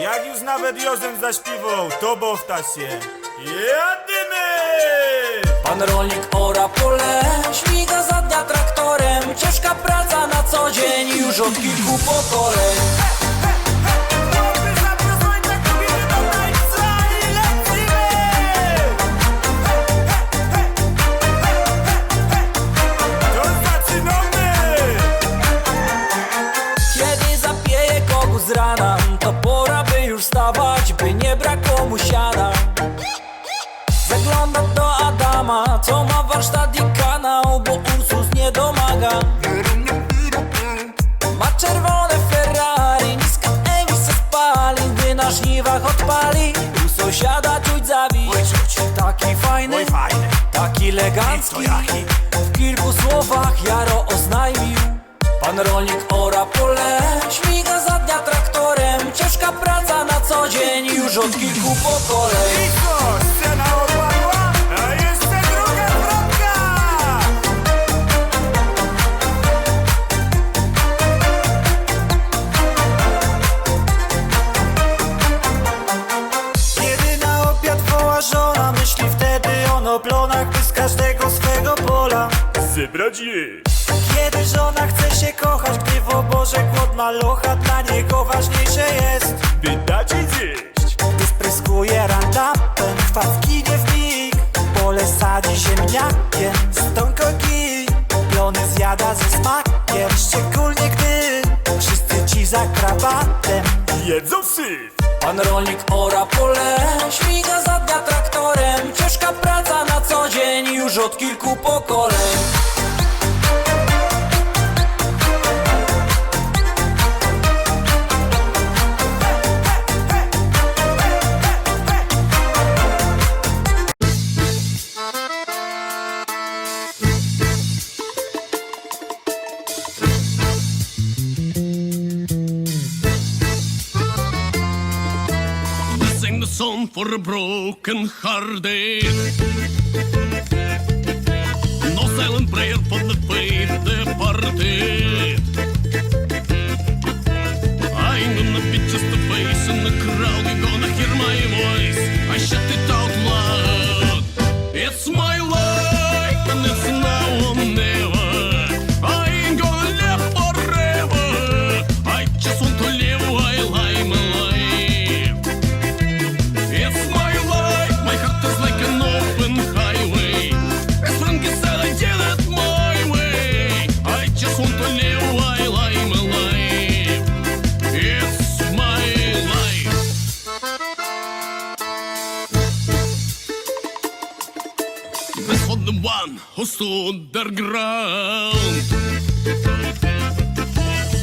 Jak już nawet Józef zaśpiewał, to bowta się. Jadymy! Pan rolnik ora pole, śmiga za dnia traktorem Ciężka praca na co dzień już od kilku pokoleń już wstawać, by nie brakło mu siana. Zagląda do Adama, co ma warsztat i kanał Bo Ursus nie domaga. Ma czerwone Ferrari, niska Emi se spali Gdy na żniwach odpali U sąsiada czuć zawieść Taki fajny. taki elegancki. W kilku słowach Jaro oznajmił. Pan rolnik ora pole Śmiga za od kilku pokoleń I co, scena opadła? A jeszcze druga wrotka! Kiedy na obiad woła żona Myśli wtedy o plonach By z każdego swego pola Zebrać je! Kiedy żona chce się kochać Gdy w oborze głod malocha Dla niego ważniejsze jest By Zjada ze smakiem. Szczególnie gdy Wszyscy ci za krawatem Jedzą syf! Pan rolnik ora pole Śmiga za dnia traktorem. Ciężka praca na co dzień Już od kilku pokoleń som får bråken skär. One who stood their ground.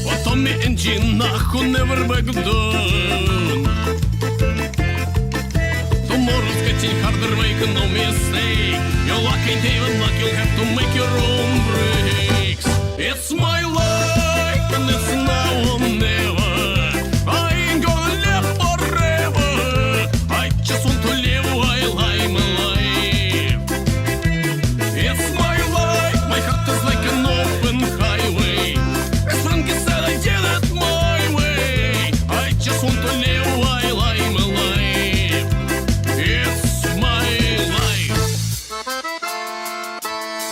For Tommy and Gina who never back down. Tomorrow's getting harder, make no mistake. Your luck ain't even luck, you'll have to make your own. New